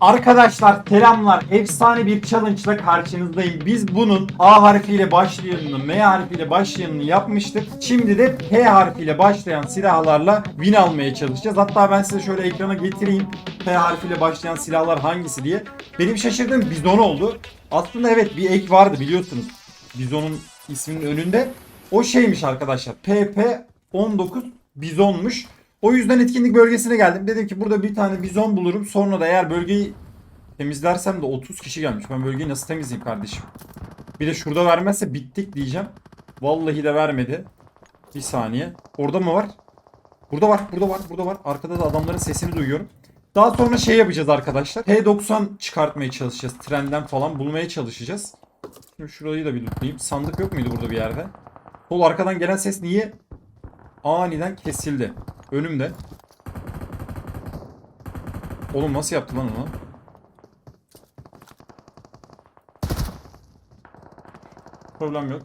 Arkadaşlar selamlar. Efsane bir challenge ile karşınızdayım. Biz bunun A harfiyle başlayanını, M harfiyle başlayanını yapmıştık. Şimdi de P harfiyle başlayan silahlarla win almaya çalışacağız. Hatta ben size şöyle ekrana getireyim. P harfiyle başlayan silahlar hangisi diye. Benim şaşırdığım bizon oldu. Aslında evet bir ek vardı biliyorsunuz. Bizon'un isminin önünde. O şeymiş arkadaşlar. PP19 bizonmuş. O yüzden etkinlik bölgesine geldim. Dedim ki burada bir tane bizon bulurum. Sonra da eğer bölgeyi temizlersem de 30 kişi gelmiş. Ben bölgeyi nasıl temizleyeyim kardeşim? Bir de şurada vermezse bittik diyeceğim. Vallahi de vermedi. Bir saniye. Orada mı var? Burada var, burada var, burada var. Arkada da adamların sesini duyuyorum. Daha sonra şey yapacağız arkadaşlar. P90 çıkartmaya çalışacağız. Trenden falan bulmaya çalışacağız. Şimdi şurayı da bir lootlayayım. Sandık yok muydu burada bir yerde? Sol arkadan gelen ses niye aniden kesildi? Önümde. Oğlum nasıl yaptı lan onu? Problem yok.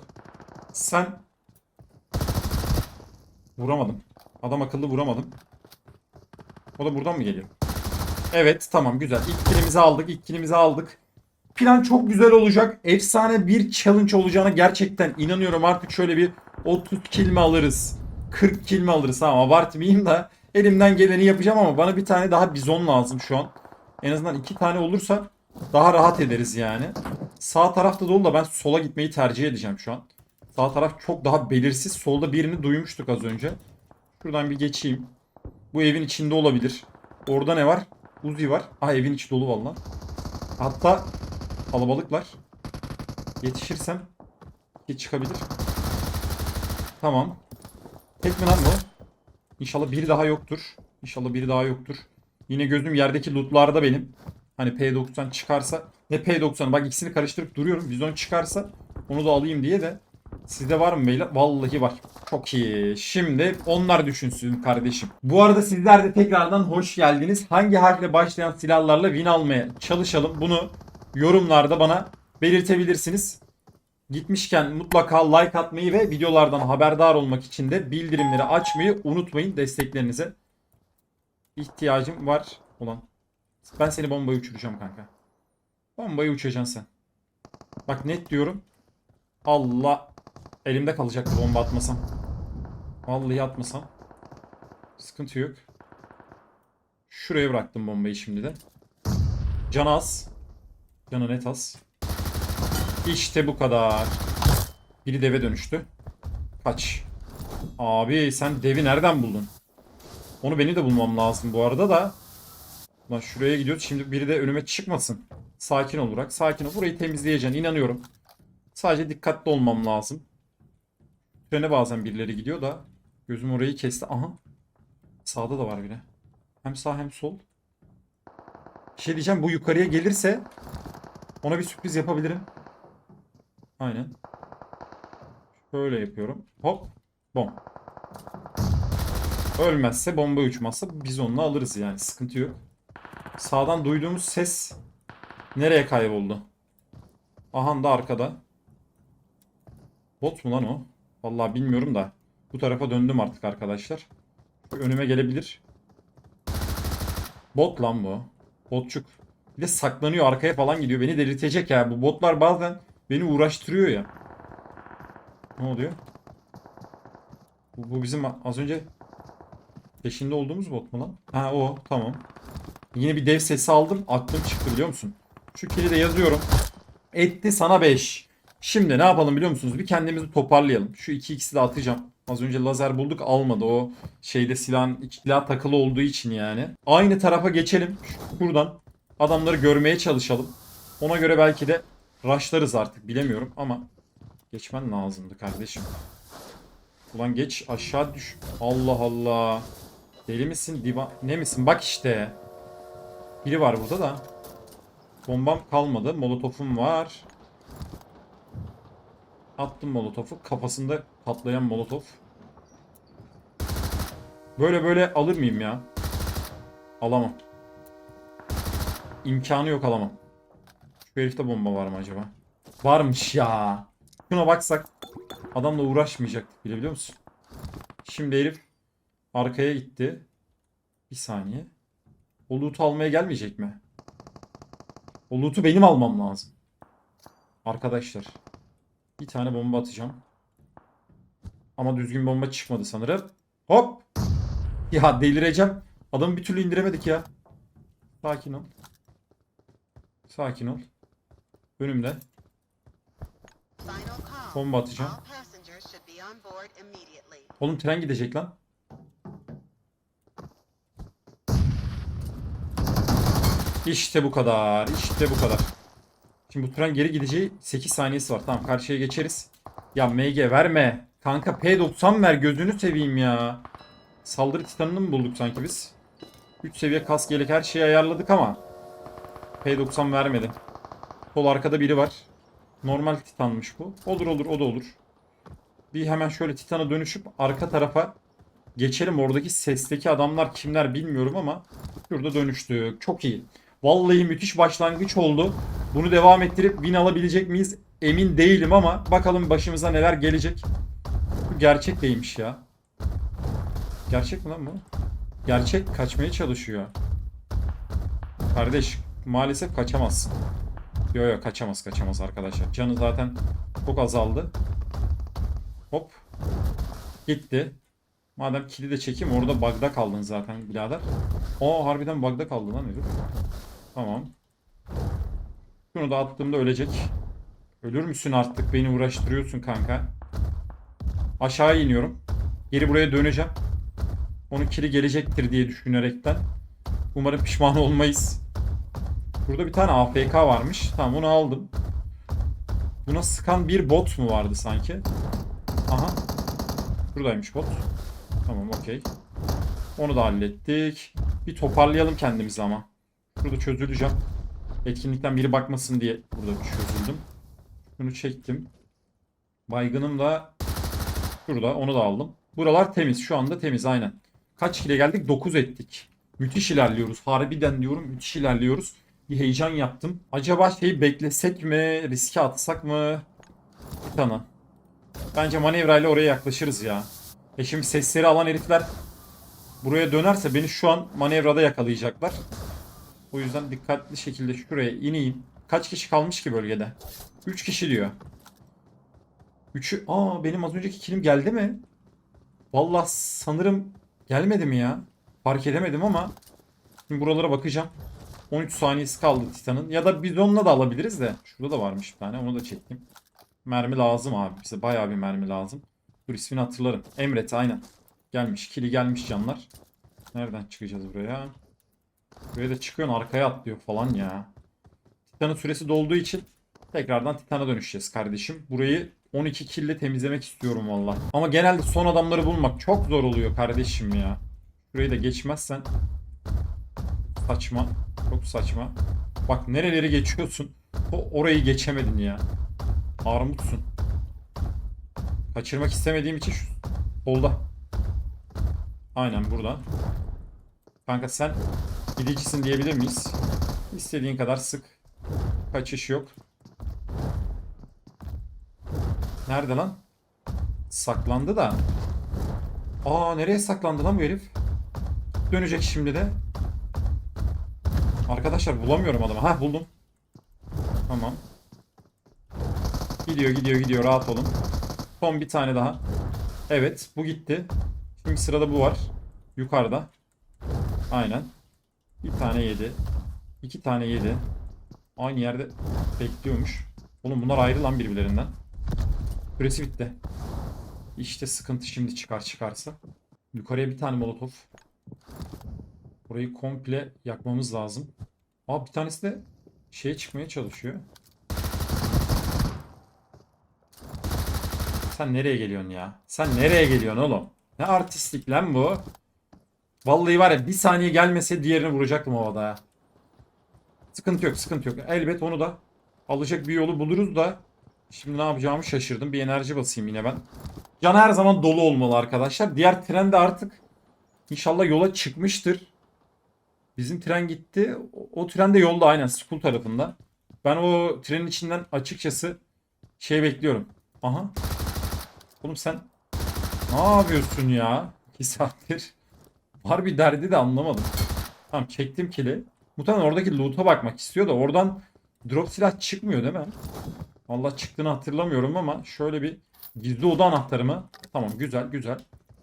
Sen vuramadım. Adam akıllı vuramadım. O da buradan mı geliyor? Evet tamam güzel. İlk kilimizi aldık. ilk kilimizi aldık. Plan çok güzel olacak. Efsane bir challenge olacağına gerçekten inanıyorum. Artık şöyle bir 30 kill alırız? 40 kill mi alırız? Tamam abartmayayım da elimden geleni yapacağım ama bana bir tane daha bizon lazım şu an. En azından iki tane olursa daha rahat ederiz yani. Sağ tarafta dolu da ben sola gitmeyi tercih edeceğim şu an. Sağ taraf çok daha belirsiz. Solda birini duymuştuk az önce. Şuradan bir geçeyim. Bu evin içinde olabilir. Orada ne var? Uzi var. Ah evin içi dolu valla. Hatta kalabalıklar. Yetişirsem ki çıkabilir. Tamam. Tek mi lan bu? İnşallah biri daha yoktur. İnşallah biri daha yoktur. Yine gözüm yerdeki lootlarda benim. Hani P90 çıkarsa ne P90 bak ikisini karıştırıp duruyorum. Bizon çıkarsa onu da alayım diye de Sizde var mı beyler? Vallahi var. Çok iyi. Şimdi onlar düşünsün kardeşim. Bu arada sizler de tekrardan hoş geldiniz. Hangi harfle başlayan silahlarla win almaya çalışalım. Bunu yorumlarda bana belirtebilirsiniz. Gitmişken mutlaka like atmayı ve videolardan haberdar olmak için de bildirimleri açmayı unutmayın desteklerinize. ihtiyacım var olan. Ben seni bombayı uçuracağım kanka. Bombayı uçacaksın sen. Bak net diyorum. Allah elimde kalacaktı bomba atmasam. Vallahi atmasam. Sıkıntı yok. Şuraya bıraktım bombayı şimdi de. Can az. Canı net az. İşte bu kadar. Biri deve dönüştü. Kaç. Abi sen devi nereden buldun? Onu benim de bulmam lazım bu arada da. Lan şuraya gidiyoruz. Şimdi biri de önüme çıkmasın. Sakin ol Burak. Sakin ol. Burayı temizleyeceksin. inanıyorum. Sadece dikkatli olmam lazım. Trene bazen birileri gidiyor da. Gözüm orayı kesti. Aha. Sağda da var biri. Hem sağ hem sol. Bir şey diyeceğim. Bu yukarıya gelirse ona bir sürpriz yapabilirim. Aynen. Şöyle yapıyorum. Hop. Bom. Ölmezse bomba uçmazsa biz onunla alırız yani. Sıkıntı yok. Sağdan duyduğumuz ses nereye kayboldu? Aha da arkada. Bot mu lan o? Vallahi bilmiyorum da. Bu tarafa döndüm artık arkadaşlar. Önüme gelebilir. Bot lan bu. Botçuk. Bir de saklanıyor arkaya falan gidiyor. Beni delirtecek ya. Bu botlar bazen beni uğraştırıyor ya. Ne oluyor? Bu, bu bizim az önce peşinde olduğumuz bot mu lan? Ha o tamam. Yine bir dev sesi aldım. Aklım çıktı biliyor musun? Şu kili de yazıyorum. Etti sana 5. Şimdi ne yapalım biliyor musunuz? Bir kendimizi toparlayalım. Şu 2x'i de atacağım. Az önce lazer bulduk almadı. O şeyde silahın silah takılı olduğu için yani. Aynı tarafa geçelim. Şuradan adamları görmeye çalışalım. Ona göre belki de rushlarız artık bilemiyorum ama geçmen lazımdı kardeşim. Ulan geç aşağı düş. Allah Allah. Deli misin? Diva ne misin? Bak işte. Biri var burada da. Bombam kalmadı. Molotofum var. Attım molotofu. Kafasında patlayan molotof. Böyle böyle alır mıyım ya? Alamam. İmkanı yok alamam. Şu herifte bomba var mı acaba? Varmış ya. Şuna baksak adamla uğraşmayacaktık bile biliyor musun? Şimdi herif arkaya gitti. Bir saniye. O loot'u almaya gelmeyecek mi? O loot'u benim almam lazım. Arkadaşlar. Bir tane bomba atacağım. Ama düzgün bomba çıkmadı sanırım. Hop. Ya delireceğim. Adamı bir türlü indiremedik ya. Sakin ol. Sakin ol. Önümde. Bomba atacağım. Oğlum tren gidecek lan. İşte bu kadar. İşte bu kadar. Şimdi bu tren geri gideceği 8 saniyesi var. Tamam karşıya geçeriz. Ya MG verme. Kanka P90 ver gözünü seveyim ya. Saldırı titanını mı bulduk sanki biz? 3 seviye kask yelek her şeyi ayarladık ama P90 vermedi. Sol arkada biri var. Normal titanmış bu. Olur olur o da olur. Bir hemen şöyle titana dönüşüp arka tarafa geçelim. Oradaki sesteki adamlar kimler bilmiyorum ama şurada dönüştük. Çok iyi. Vallahi müthiş başlangıç oldu. Bunu devam ettirip win alabilecek miyiz? Emin değilim ama bakalım başımıza neler gelecek. Bu gerçek değilmiş ya. Gerçek mi lan bu? Gerçek kaçmaya çalışıyor. Kardeş maalesef kaçamazsın. Yo yo kaçamaz kaçamaz arkadaşlar. Canı zaten çok azaldı. Hop. Gitti. Madem kili de çekeyim orada bug'da kaldın zaten birader. Aa harbiden bug'da kaldı lan herif. Tamam. Şunu da attığımda ölecek. Ölür müsün artık? Beni uğraştırıyorsun kanka. Aşağı iniyorum. Geri buraya döneceğim. Onun kili gelecektir diye düşünerekten. Umarım pişman olmayız. Burada bir tane AFK varmış. Tamam onu aldım. Buna sıkan bir bot mu vardı sanki? Aha. Buradaymış bot. Tamam okey. Onu da hallettik. Bir toparlayalım kendimizi ama. Burada çözüleceğim. Etkinlikten biri bakmasın diye burada çözüldüm. Bunu çektim. Baygınım da şurada. Onu da aldım. Buralar temiz. Şu anda temiz aynen. Kaç kile geldik? 9 ettik. Müthiş ilerliyoruz. Harbiden diyorum müthiş ilerliyoruz. Bir heyecan yaptım. Acaba şeyi beklesek mi? Riske atsak mı? Titan'a. Bence manevrayla oraya yaklaşırız ya. E şimdi sesleri alan herifler buraya dönerse beni şu an manevrada yakalayacaklar. O yüzden dikkatli şekilde şuraya ineyim. Kaç kişi kalmış ki bölgede? 3 kişi diyor. 3'ü... Aa benim az önceki kilim geldi mi? Vallahi sanırım gelmedi mi ya? Fark edemedim ama şimdi buralara bakacağım. 13 saniyesi kaldı Titan'ın. Ya da bizonla da alabiliriz de. Şurada da varmış bir tane. Onu da çektim. Mermi lazım abi. Bize bayağı bir mermi lazım. Dur ismini hatırlarım. Emret aynen. Gelmiş. Kili gelmiş canlar. Nereden çıkacağız buraya? Buraya da çıkıyorsun arkaya atlıyor falan ya. Titan'ın süresi dolduğu için tekrardan Titan'a dönüşeceğiz kardeşim. Burayı 12 kille temizlemek istiyorum valla. Ama genelde son adamları bulmak çok zor oluyor kardeşim ya. Burayı da geçmezsen saçma. Çok saçma. Bak nereleri geçiyorsun. O orayı geçemedin ya. Armutsun. Kaçırmak istemediğim için şu solda. Aynen burada. Kanka sen gidicisin diyebilir miyiz? İstediğin kadar sık. Kaçış yok. Nerede lan? Saklandı da. Aa nereye saklandı lan bu herif? Dönecek şimdi de. Arkadaşlar bulamıyorum adamı. Ha buldum. Tamam. Gidiyor gidiyor gidiyor rahat olun. Son bir tane daha. Evet bu gitti. Şimdi sırada bu var. Yukarıda. Aynen. Bir tane yedi. İki tane yedi. Aynı yerde bekliyormuş. Oğlum bunlar ayrı lan birbirlerinden. Süresi bitti. İşte sıkıntı şimdi çıkar çıkarsa. Yukarıya bir tane molotof. Burayı komple yakmamız lazım. Aa bir tanesi de şeye çıkmaya çalışıyor. Sen nereye geliyorsun ya? Sen nereye geliyorsun oğlum? Ne artistlik lan bu? Vallahi var ya bir saniye gelmese diğerini vuracaktım havada ya. Sıkıntı yok sıkıntı yok. Elbet onu da alacak bir yolu buluruz da. Şimdi ne yapacağımı şaşırdım. Bir enerji basayım yine ben. Can her zaman dolu olmalı arkadaşlar. Diğer tren de artık inşallah yola çıkmıştır. Bizim tren gitti. O, tren de yolda aynen school tarafında. Ben o trenin içinden açıkçası şey bekliyorum. Aha. Oğlum sen ne yapıyorsun ya? 2 saattir. Var bir derdi de anlamadım. Tamam çektim kili. Muhtemelen oradaki loot'a bakmak istiyor da oradan drop silah çıkmıyor değil mi? Vallahi çıktığını hatırlamıyorum ama şöyle bir gizli oda anahtarı mı? Tamam güzel güzel.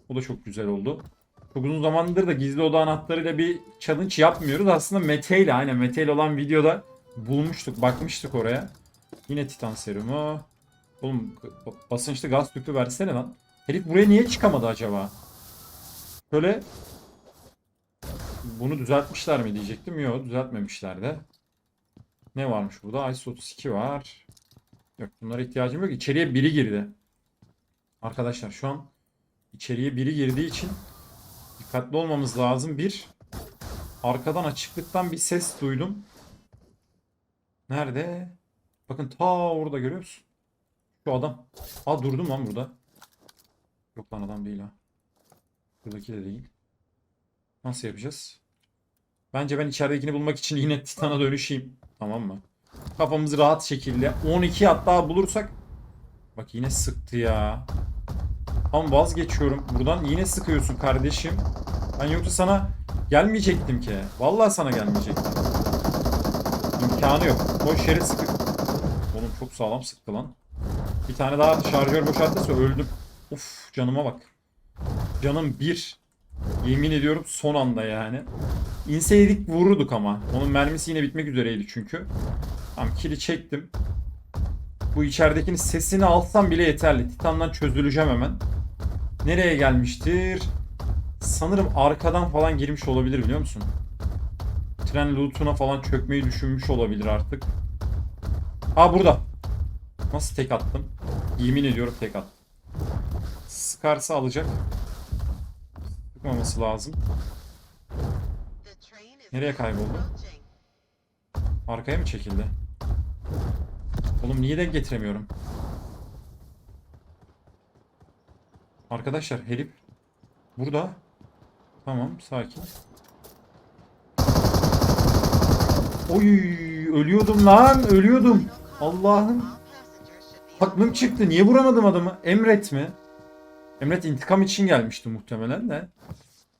O da çok güzel oldu. Çok uzun zamandır da gizli oda anahtarıyla bir challenge yapmıyoruz. Aslında Mete ile aynen Mete ile olan videoda bulmuştuk. Bakmıştık oraya. Yine titan serumu. Oğlum basınçlı gaz tüpü versene lan. Herif buraya niye çıkamadı acaba? Şöyle bunu düzeltmişler mi diyecektim. Yok düzeltmemişler de. Ne varmış burada? Ice 32 var. Yok bunlara ihtiyacım yok. İçeriye biri girdi. Arkadaşlar şu an içeriye biri girdiği için dikkatli olmamız lazım. Bir arkadan açıklıktan bir ses duydum. Nerede? Bakın ta orada görüyor musun? Şu adam. Aa durdum lan burada. Yok lan adam değil ha. Buradaki de değil. Nasıl yapacağız? Bence ben içeridekini bulmak için yine Titan'a dönüşeyim. Tamam mı? Kafamızı rahat şekilde 12 hatta bulursak Bak yine sıktı ya. Tam vazgeçiyorum. Buradan yine sıkıyorsun kardeşim. Ben yoksa sana gelmeyecektim ki. Vallahi sana gelmeyecektim. İmkanı yok. Boş yere sıkı. Oğlum çok sağlam sıktı lan. Bir tane daha şarjör boşaltırsa öldüm. Uf canıma bak. Canım bir. Yemin ediyorum son anda yani. İnseydik vururduk ama. Onun mermisi yine bitmek üzereydi çünkü. Tamam kili çektim. Bu içeridekinin sesini alsam bile yeterli. Titan'dan çözüleceğim hemen. Nereye gelmiştir? Sanırım arkadan falan girmiş olabilir biliyor musun? Tren loot'una falan çökmeyi düşünmüş olabilir artık. Aa burada. Nasıl tek attım? Yemin ediyorum tek attım. Sıkarsa alacak. Sıkmaması lazım. Nereye kayboldu? Arkaya mı çekildi? Oğlum niye denk getiremiyorum? Arkadaşlar herif burada. Tamam sakin. Oy ölüyordum lan ölüyordum. Allah'ım aklım çıktı. Niye vuramadım adamı? Emret mi? Emret intikam için gelmişti muhtemelen de.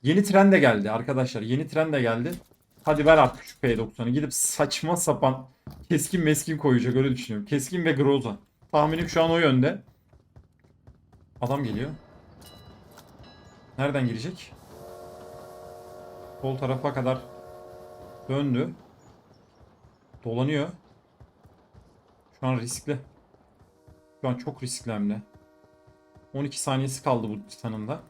Yeni tren de geldi arkadaşlar. Yeni tren de geldi. Hadi ver artık şu P90'ı. Gidip saçma sapan keskin meskin koyacak öyle düşünüyorum. Keskin ve Groza. Tahminim şu an o yönde. Adam geliyor. Nereden girecek? Sol tarafa kadar döndü. Dolanıyor. Şu an riskli. Şu an çok riskli hem de. 12 saniyesi kaldı bu titanın da.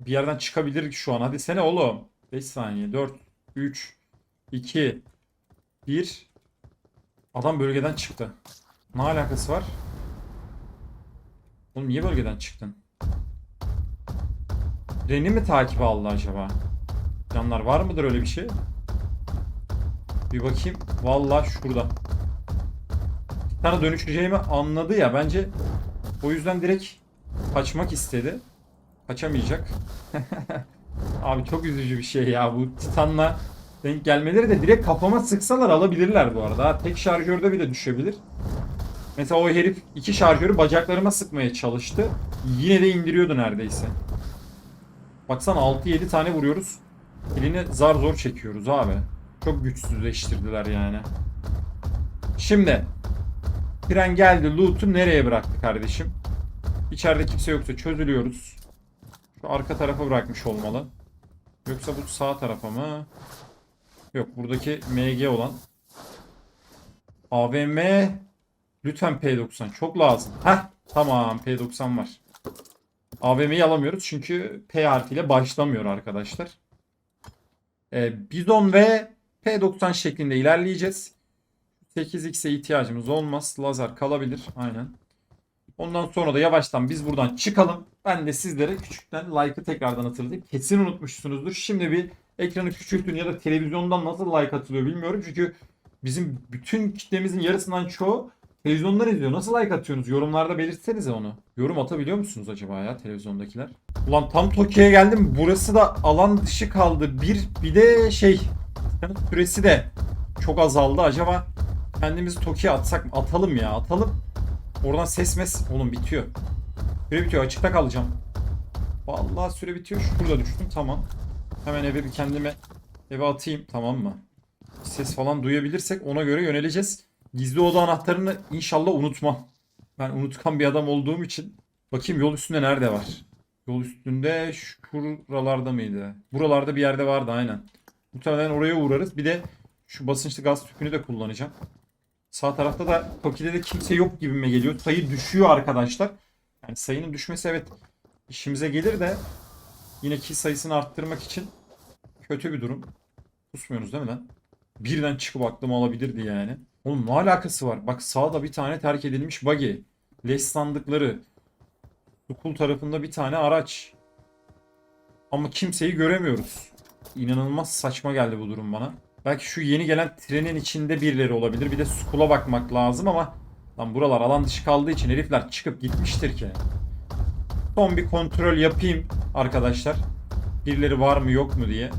Bir yerden çıkabilir şu an. Hadi sene oğlum. 5 saniye. 4, 3, 2, 1. Adam bölgeden çıktı. Ne alakası var? Oğlum niye bölgeden çıktın? Reni mi takip aldı acaba? Canlar var mıdır öyle bir şey? Bir bakayım. Vallahi şurada. Bir tane dönüşeceğimi anladı ya. Bence o yüzden direkt kaçmak istedi. Kaçamayacak. Abi çok üzücü bir şey ya bu Titan'la denk gelmeleri de direkt kafama sıksalar alabilirler bu arada. Tek şarjörde bile düşebilir. Mesela o herif iki şarjörü bacaklarıma sıkmaya çalıştı. Yine de indiriyordu neredeyse. Baksana 6-7 tane vuruyoruz. Elini zar zor çekiyoruz abi. Çok güçsüzleştirdiler yani. Şimdi tren geldi. Loot'u nereye bıraktı kardeşim? İçeride kimse yoksa çözülüyoruz. Şu arka tarafa bırakmış olmalı. Yoksa bu sağ tarafa mı? Yok buradaki MG olan. AVM lütfen P90 çok lazım. Heh tamam P90 var. AVM'yi alamıyoruz çünkü P harfiyle başlamıyor arkadaşlar. Ee, Bizon ve P90 şeklinde ilerleyeceğiz. 8x'e ihtiyacımız olmaz. Lazer kalabilir. Aynen. Ondan sonra da yavaştan biz buradan çıkalım. Ben de sizlere küçükten like'ı tekrardan hatırlatayım. Kesin unutmuşsunuzdur. Şimdi bir ekranı küçültün ya da televizyondan nasıl like atılıyor bilmiyorum. Çünkü bizim bütün kitlemizin yarısından çoğu televizyondan izliyor. Nasıl like atıyorsunuz? Yorumlarda belirtsenize onu. Yorum atabiliyor musunuz acaba ya televizyondakiler? Ulan tam Tokyo'ya geldim. Burası da alan dışı kaldı. Bir bir de şey süresi de çok azaldı. Acaba kendimizi Tokyo'ya atsak mı? Atalım ya atalım. Oradan ses mes. Oğlum bitiyor. Süre bitiyor. Açıkta kalacağım. Vallahi süre bitiyor. Şurada düştüm. Tamam. Hemen eve bir kendime eve atayım. Tamam mı? Ses falan duyabilirsek ona göre yöneleceğiz. Gizli oda anahtarını inşallah unutmam. Ben unutkan bir adam olduğum için. Bakayım yol üstünde nerede var? Yol üstünde şuralarda mıydı? Buralarda bir yerde vardı aynen. Muhtemelen oraya uğrarız. Bir de şu basınçlı gaz tüpünü de kullanacağım. Sağ tarafta da Toki'de de kimse yok gibime geliyor. Sayı düşüyor arkadaşlar. Yani sayının düşmesi evet işimize gelir de yine kill sayısını arttırmak için kötü bir durum. Kusmuyorsunuz değil mi lan? Birden çıkıp aklıma alabilirdi yani. Oğlum ne alakası var? Bak sağda bir tane terk edilmiş buggy. Leş sandıkları. Sukul tarafında bir tane araç. Ama kimseyi göremiyoruz. İnanılmaz saçma geldi bu durum bana. Belki şu yeni gelen trenin içinde birileri olabilir. Bir de Skull'a bakmak lazım ama lan buralar alan dışı kaldığı için herifler çıkıp gitmiştir ki. Son bir kontrol yapayım arkadaşlar. Birileri var mı yok mu diye.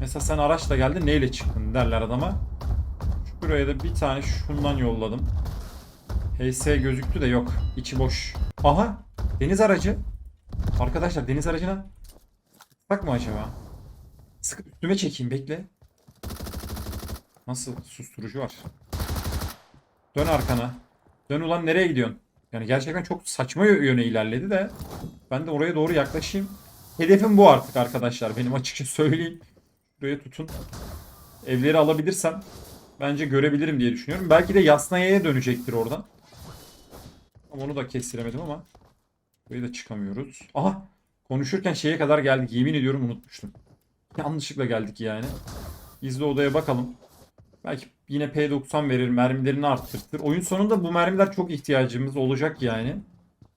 Mesela sen araçla geldin neyle çıktın derler adama. Şuraya da bir tane şundan yolladım. HS gözüktü de yok. İçi boş. Aha deniz aracı. Arkadaşlar deniz aracına bak mı acaba? Sıkıp üstüme çekeyim bekle. Nasıl susturucu var? Dön arkana. Dön ulan nereye gidiyorsun? Yani gerçekten çok saçma yö- yöne ilerledi de ben de oraya doğru yaklaşayım. Hedefim bu artık arkadaşlar. Benim açıkça söyleyeyim. Buraya tutun. Evleri alabilirsem bence görebilirim diye düşünüyorum. Belki de Yasnaya'ya dönecektir oradan. Ama onu da kestiremedim ama. Buraya da çıkamıyoruz. Aha! Konuşurken şeye kadar geldik. Yemin ediyorum unutmuştum. Yanlışlıkla geldik yani. Gizli odaya bakalım. Belki yine P90 verir, mermilerini arttırtır. Oyun sonunda bu mermiler çok ihtiyacımız olacak yani.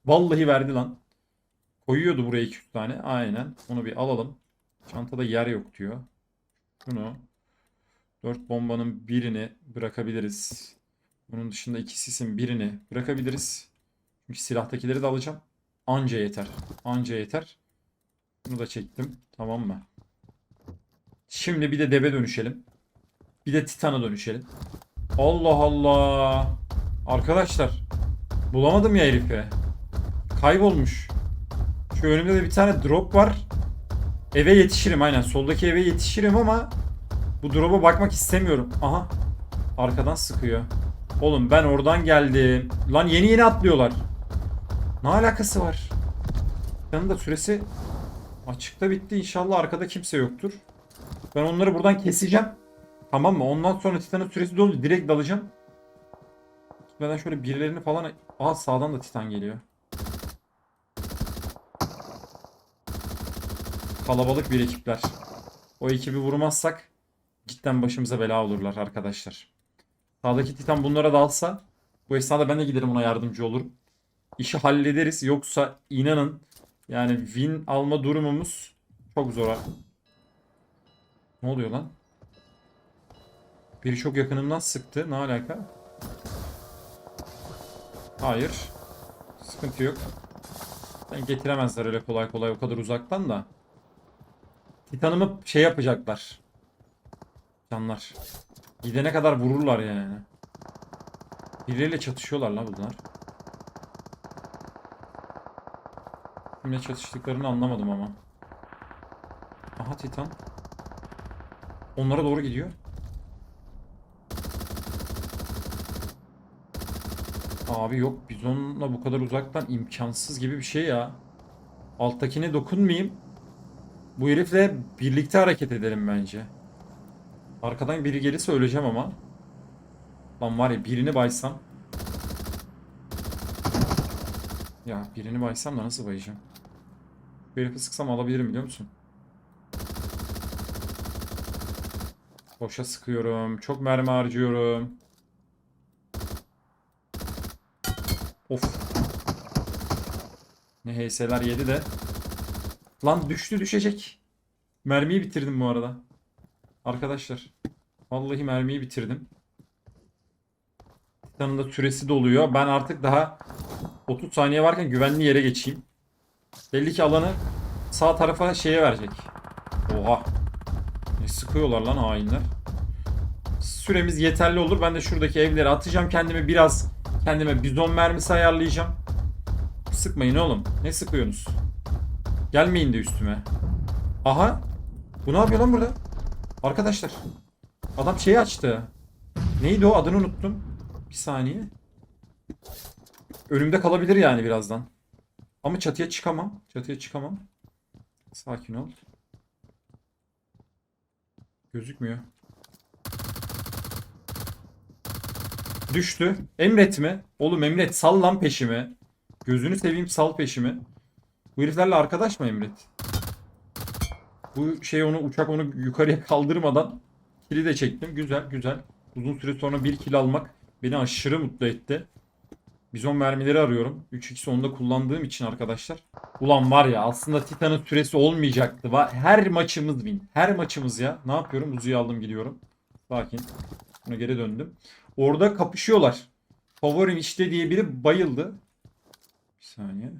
Vallahi verdi lan. Koyuyordu buraya 200 tane. Aynen. Onu bir alalım. Çantada yer yok diyor. Şunu. 4 bombanın birini bırakabiliriz. Bunun dışında iki sisin birini bırakabiliriz. Çünkü silahtakileri de alacağım. Anca yeter. Anca yeter. Bunu da çektim. Tamam mı? Şimdi bir de deve dönüşelim. Bir de Titan'a dönüşelim. Allah Allah. Arkadaşlar. Bulamadım ya herifi. Kaybolmuş. Şu önümde de bir tane drop var. Eve yetişirim aynen. Soldaki eve yetişirim ama bu drop'a bakmak istemiyorum. Aha. Arkadan sıkıyor. Oğlum ben oradan geldim. Lan yeni yeni atlıyorlar. Ne alakası var? Titan'ın da süresi açıkta bitti. İnşallah arkada kimse yoktur. Ben onları buradan keseceğim. Tamam mı? Ondan sonra Titan'ın süresi dolu. Direkt dalacağım. Gitmeden şöyle birilerini falan... Aa sağdan da Titan geliyor. Kalabalık bir ekipler. O ekibi vurmazsak cidden başımıza bela olurlar arkadaşlar. Sağdaki Titan bunlara dalsa bu esnada ben de giderim ona yardımcı olurum. İşi hallederiz. Yoksa inanın yani win alma durumumuz çok zor. Ne oluyor lan? Biri çok yakınımdan sıktı. Ne alaka? Hayır. Sıkıntı yok. Ben getiremezler öyle kolay kolay o kadar uzaktan da. Titanımı şey yapacaklar. Canlar. Gidene kadar vururlar yani. Birileriyle çatışıyorlar la bunlar. Kimle çatıştıklarını anlamadım ama. Aha Titan. Onlara doğru gidiyor. Abi yok bizonla bu kadar uzaktan imkansız gibi bir şey ya. Alttakine dokunmayayım. Bu herifle birlikte hareket edelim bence. Arkadan biri gelirse öleceğim ama. Lan var ya birini baysam. Ya birini baysam da nasıl bayacağım? Bu herifi sıksam alabilirim biliyor musun? Boşa sıkıyorum. Çok mermi harcıyorum. Of. Ne HS'ler yedi de. Lan düştü düşecek. Mermiyi bitirdim bu arada. Arkadaşlar. Vallahi mermiyi bitirdim. Titan'ın da süresi doluyor. Ben artık daha 30 saniye varken güvenli yere geçeyim. Belli ki alanı sağ tarafa şeye verecek. Oha. Ne sıkıyorlar lan hainler. Süremiz yeterli olur. Ben de şuradaki evleri atacağım. Kendime biraz kendime bizon mermisi ayarlayacağım. Sıkmayın oğlum. Ne sıkıyorsunuz? Gelmeyin de üstüme. Aha. Bu ne yapıyor lan burada? Arkadaşlar. Adam şeyi açtı. Neydi o? Adını unuttum. Bir saniye. Önümde kalabilir yani birazdan. Ama çatıya çıkamam. Çatıya çıkamam. Sakin ol. Gözükmüyor. Düştü. Emret mi? Oğlum Emret sal lan peşimi. Gözünü seveyim sal peşimi. Bu heriflerle arkadaş mı Emret? Bu şey onu uçak onu yukarıya kaldırmadan kili de çektim. Güzel güzel. Uzun süre sonra bir kill almak beni aşırı mutlu etti. Bizon mermileri arıyorum. 3x onda kullandığım için arkadaşlar. Ulan var ya aslında Titan'ın süresi olmayacaktı. Her maçımız win. Her maçımız ya. Ne yapıyorum? Uzu'yu aldım gidiyorum. Sakin. Buna geri döndüm. Orada kapışıyorlar. Favorim işte diye biri bayıldı. Bir saniye.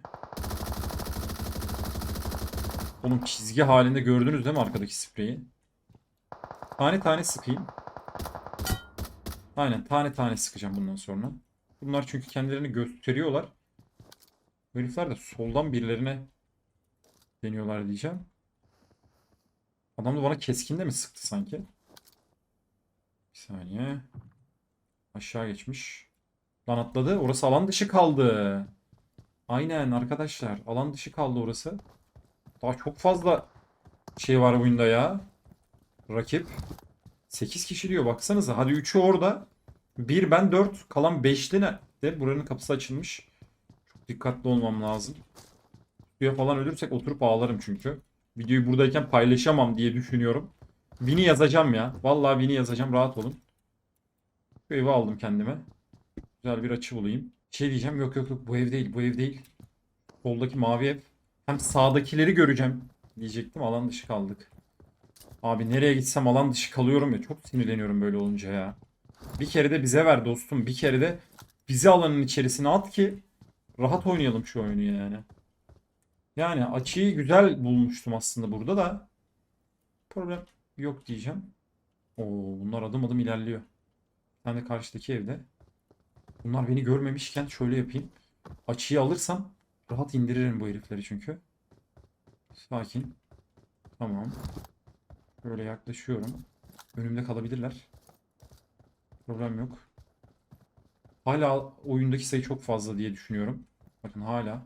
Oğlum çizgi halinde gördünüz değil mi arkadaki spreyi? Tane tane sıkayım. Aynen tane tane sıkacağım bundan sonra. Bunlar çünkü kendilerini gösteriyorlar. Herifler de soldan birilerine deniyorlar diyeceğim. Adam da bana keskin de mi sıktı sanki? Bir saniye. Aşağı geçmiş. Lan atladı. Orası alan dışı kaldı. Aynen arkadaşlar. Alan dışı kaldı orası. Daha çok fazla şey var oyunda ya. Rakip. 8 kişi diyor baksanıza. Hadi 3'ü orada. 1 ben 4. Kalan 5'li ne? De buranın kapısı açılmış. Çok dikkatli olmam lazım. Suya falan ölürsek oturup ağlarım çünkü. Videoyu buradayken paylaşamam diye düşünüyorum. Win'i yazacağım ya. Vallahi Win'i yazacağım. Rahat olun. Şu evi aldım kendime. Güzel bir açı bulayım. Şey diyeceğim. Yok yok yok. Bu ev değil. Bu ev değil. Soldaki mavi ev. Hem sağdakileri göreceğim diyecektim. Alan dışı kaldık. Abi nereye gitsem alan dışı kalıyorum ya. Çok sinirleniyorum böyle olunca ya. Bir kere de bize ver dostum. Bir kere de bizi alanın içerisine at ki rahat oynayalım şu oyunu yani. Yani açıyı güzel bulmuştum aslında burada da. Problem yok diyeceğim. Oo, bunlar adım adım ilerliyor. Ben de karşıdaki evde. Bunlar beni görmemişken şöyle yapayım. Açıyı alırsam rahat indiririm bu herifleri çünkü. Sakin. Tamam. Böyle yaklaşıyorum. Önümde kalabilirler. Problem yok. Hala oyundaki sayı çok fazla diye düşünüyorum. Bakın hala.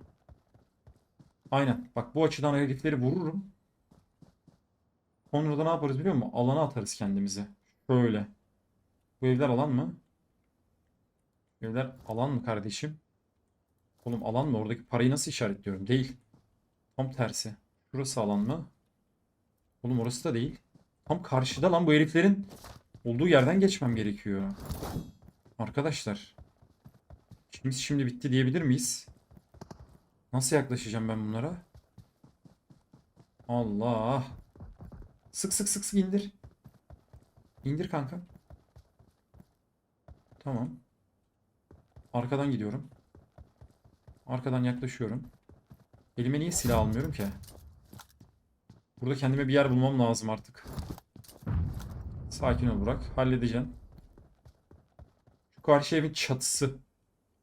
Aynen. Bak bu açıdan herifleri vururum. Sonra da ne yaparız biliyor musun? Alana atarız kendimizi. Şöyle. Bu evler alan mı? Evler alan mı kardeşim? Oğlum alan mı? Oradaki parayı nasıl işaretliyorum? Değil. Tam tersi. Şurası alan mı? Oğlum orası da değil. Tam karşıda lan bu heriflerin olduğu yerden geçmem gerekiyor. Arkadaşlar. İşimiz şimdi bitti diyebilir miyiz? Nasıl yaklaşacağım ben bunlara? Allah. Sık sık sık sık indir. İndir kanka. Tamam. Arkadan gidiyorum. Arkadan yaklaşıyorum. Elime niye silah almıyorum ki? Burada kendime bir yer bulmam lazım artık. Sakin ol Burak. Halledeceğim. Şu karşı evin çatısı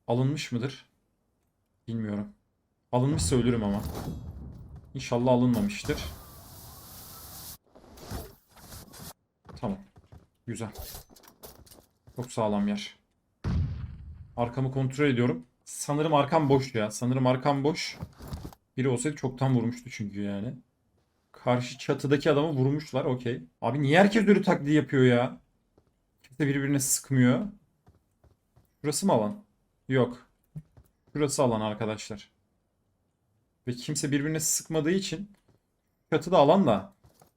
alınmış mıdır? Bilmiyorum. Alınmışsa ölürüm ama. İnşallah alınmamıştır. Tamam. Güzel. Çok sağlam yer. Arkamı kontrol ediyorum. Sanırım arkam boş ya. Sanırım arkam boş. Biri olsaydı çoktan vurmuştu çünkü yani. Karşı çatıdaki adamı vurmuşlar. Okey. Abi niye herkes ölü taklidi yapıyor ya? Kimse birbirine sıkmıyor. Şurası mı alan? Yok. Şurası alan arkadaşlar. Ve kimse birbirine sıkmadığı için çatıda alan da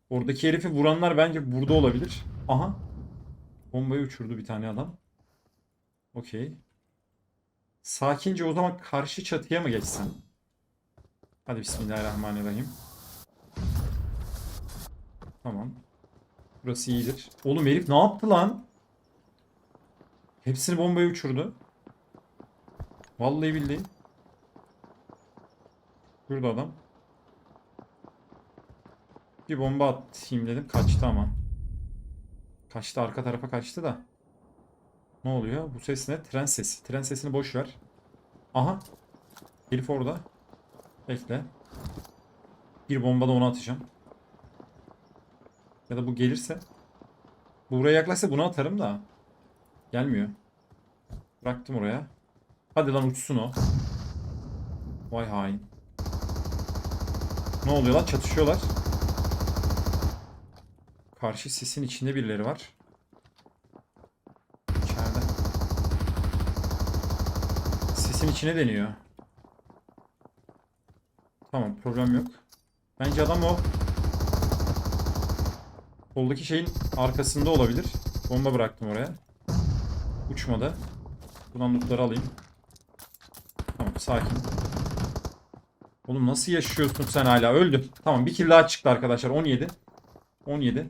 oradaki herifi vuranlar bence burada olabilir. Aha. Bombayı uçurdu bir tane adam. Okey. Sakince o zaman karşı çatıya mı geçsem? Hadi bismillahirrahmanirrahim. Tamam. Burası iyidir. Oğlum herif ne yaptı lan? Hepsini bombaya uçurdu. Vallahi billahi. Burada adam. Bir bomba atayım dedim. Kaçtı ama. Kaçtı arka tarafa kaçtı da. Ne oluyor? Bu ses ne? Tren sesi. Tren sesini boş ver. Aha. Herif orada. Bekle. Bir bomba da ona atacağım. Ya da bu gelirse. Bu Buraya yaklaşsa bunu atarım da. Gelmiyor. Bıraktım oraya. Hadi lan uçsun o. Vay hain. Ne oluyor lan? Çatışıyorlar. Karşı sisin içinde birileri var. İçeride. Sisin içine deniyor. Tamam problem yok. Bence adam o. Soldaki şeyin arkasında olabilir. Bomba bıraktım oraya. Uçmadı. Buradan lootları alayım. Tamam sakin. Oğlum nasıl yaşıyorsun sen hala? Öldü. Tamam bir kill daha çıktı arkadaşlar. 17. 17.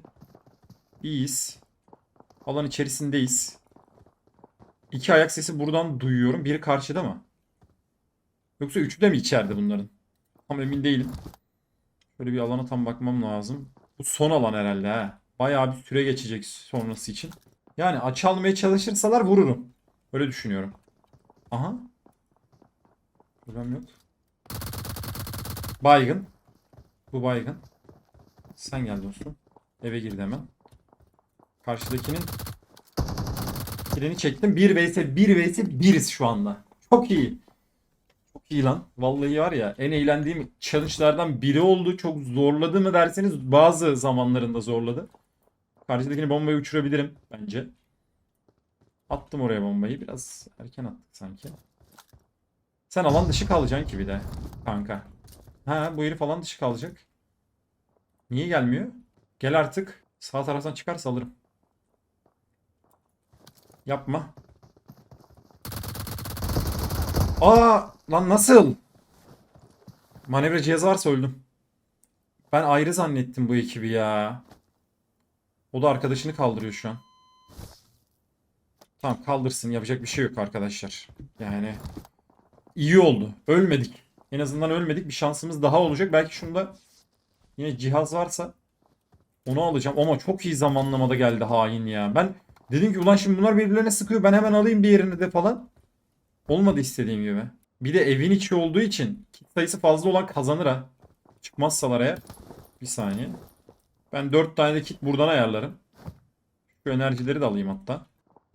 İyiyiz. Alan içerisindeyiz. İki ayak sesi buradan duyuyorum. Biri karşıda mı? Yoksa üçü de mi içeride bunların? Tam emin değilim. Şöyle bir alana tam bakmam lazım. Bu son alan herhalde ha. Bayağı bir süre geçecek sonrası için. Yani aç almaya çalışırsalar vururum. Öyle düşünüyorum. Aha. Problem yok. Baygın. Bu baygın. Sen gel dostum. Eve girdi hemen. Karşıdakinin kilini çektim. 1 vs 1 vs 1'iz şu anda. Çok iyi. Çok iyi lan. Vallahi var ya en eğlendiğim challenge'lardan biri oldu. Çok zorladı mı derseniz bazı zamanlarında zorladı. Karşıdakini bombayı uçurabilirim bence. Attım oraya bombayı. Biraz erken attık sanki. Sen alan dışı kalacaksın ki bir de kanka. Ha bu herif alan dışı kalacak. Niye gelmiyor? Gel artık. Sağ taraftan çıkarsa alırım. Yapma. Aa lan nasıl? Manevra cihazı varsa öldüm. Ben ayrı zannettim bu ekibi ya. O da arkadaşını kaldırıyor şu an. Tamam kaldırsın. Yapacak bir şey yok arkadaşlar. Yani iyi oldu. Ölmedik. En azından ölmedik. Bir şansımız daha olacak. Belki şunda yine cihaz varsa onu alacağım. Ama çok iyi zamanlamada geldi hain ya. Ben dedim ki ulan şimdi bunlar birbirlerine sıkıyor. Ben hemen alayım bir yerini de falan. Olmadı istediğim gibi. Bir de evin içi olduğu için kit sayısı fazla olan kazanır ha. Çıkmazsalar eğer. Bir saniye. Ben 4 tane de kit buradan ayarlarım. Şu enerjileri de alayım hatta.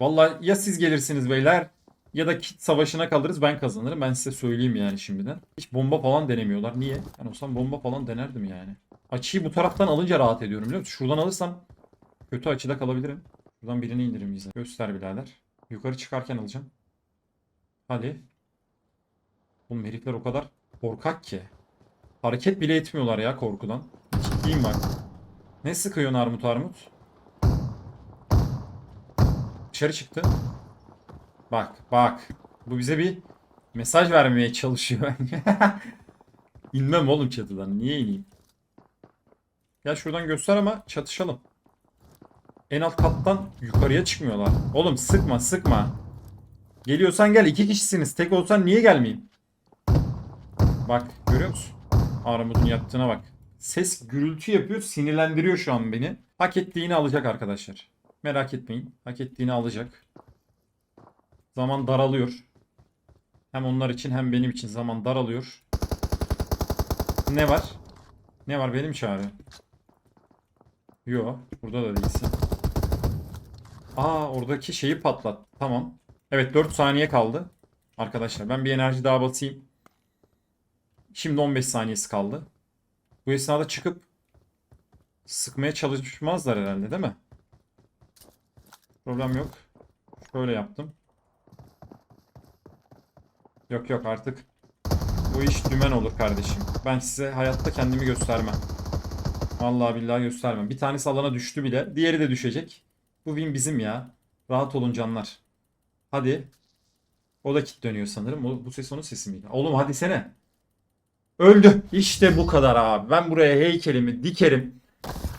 Vallahi ya siz gelirsiniz beyler ya da kit savaşına kalırız ben kazanırım. Ben size söyleyeyim yani şimdiden. Hiç bomba falan denemiyorlar. Niye? Ben olsam bomba falan denerdim yani. Açıyı bu taraftan alınca rahat ediyorum biliyor musun? Şuradan alırsam kötü açıda kalabilirim. Şuradan birini indirim bize. Göster birader. Yukarı çıkarken alacağım. Hadi. Oğlum herifler o kadar korkak ki. Hareket bile etmiyorlar ya korkudan. Ciddiyim bak. Ne sıkıyorsun armut armut? Dışarı çıktı. Bak bak. Bu bize bir mesaj vermeye çalışıyor. İnmem oğlum çatıdan. Niye ineyim? Gel şuradan göster ama çatışalım. En alt kattan yukarıya çıkmıyorlar. Oğlum sıkma sıkma. Geliyorsan gel. iki kişisiniz. Tek olsan niye gelmeyeyim? Bak görüyor musun? Armut'un yaptığına bak. Ses gürültü yapıyor. Sinirlendiriyor şu an beni. Hak ettiğini alacak arkadaşlar. Merak etmeyin. Hak ettiğini alacak. Zaman daralıyor. Hem onlar için hem benim için zaman daralıyor. Ne var? Ne var benim çağrı? Yo, burada da değilsin. Aa, oradaki şeyi patlat. Tamam. Evet, 4 saniye kaldı. Arkadaşlar ben bir enerji daha basayım. Şimdi 15 saniyesi kaldı. Bu esnada çıkıp sıkmaya çalışmazlar herhalde değil mi? Problem yok. Şöyle yaptım. Yok yok artık bu iş dümen olur kardeşim. Ben size hayatta kendimi göstermem. Vallahi billahi göstermem. Bir tanesi alana düştü bile. Diğeri de düşecek. Bu win bizim ya. Rahat olun canlar. Hadi. O da kit dönüyor sanırım. O, bu ses onun sesi miydi? Oğlum hadi sene. Öldü. İşte bu kadar abi. Ben buraya heykelimi dikerim.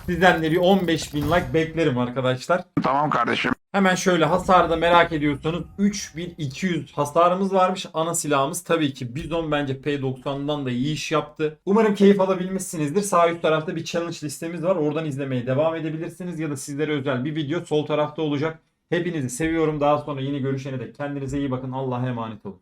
Sizden de bir 15 bin like beklerim arkadaşlar. Tamam kardeşim. Hemen şöyle hasarda merak ediyorsanız 3200 hasarımız varmış. Ana silahımız tabii ki Bizon bence P90'dan da iyi iş yaptı. Umarım keyif alabilmişsinizdir. Sağ üst tarafta bir challenge listemiz var. Oradan izlemeye devam edebilirsiniz. Ya da sizlere özel bir video sol tarafta olacak. Hepinizi seviyorum. Daha sonra yine görüşene dek kendinize iyi bakın. Allah'a emanet olun.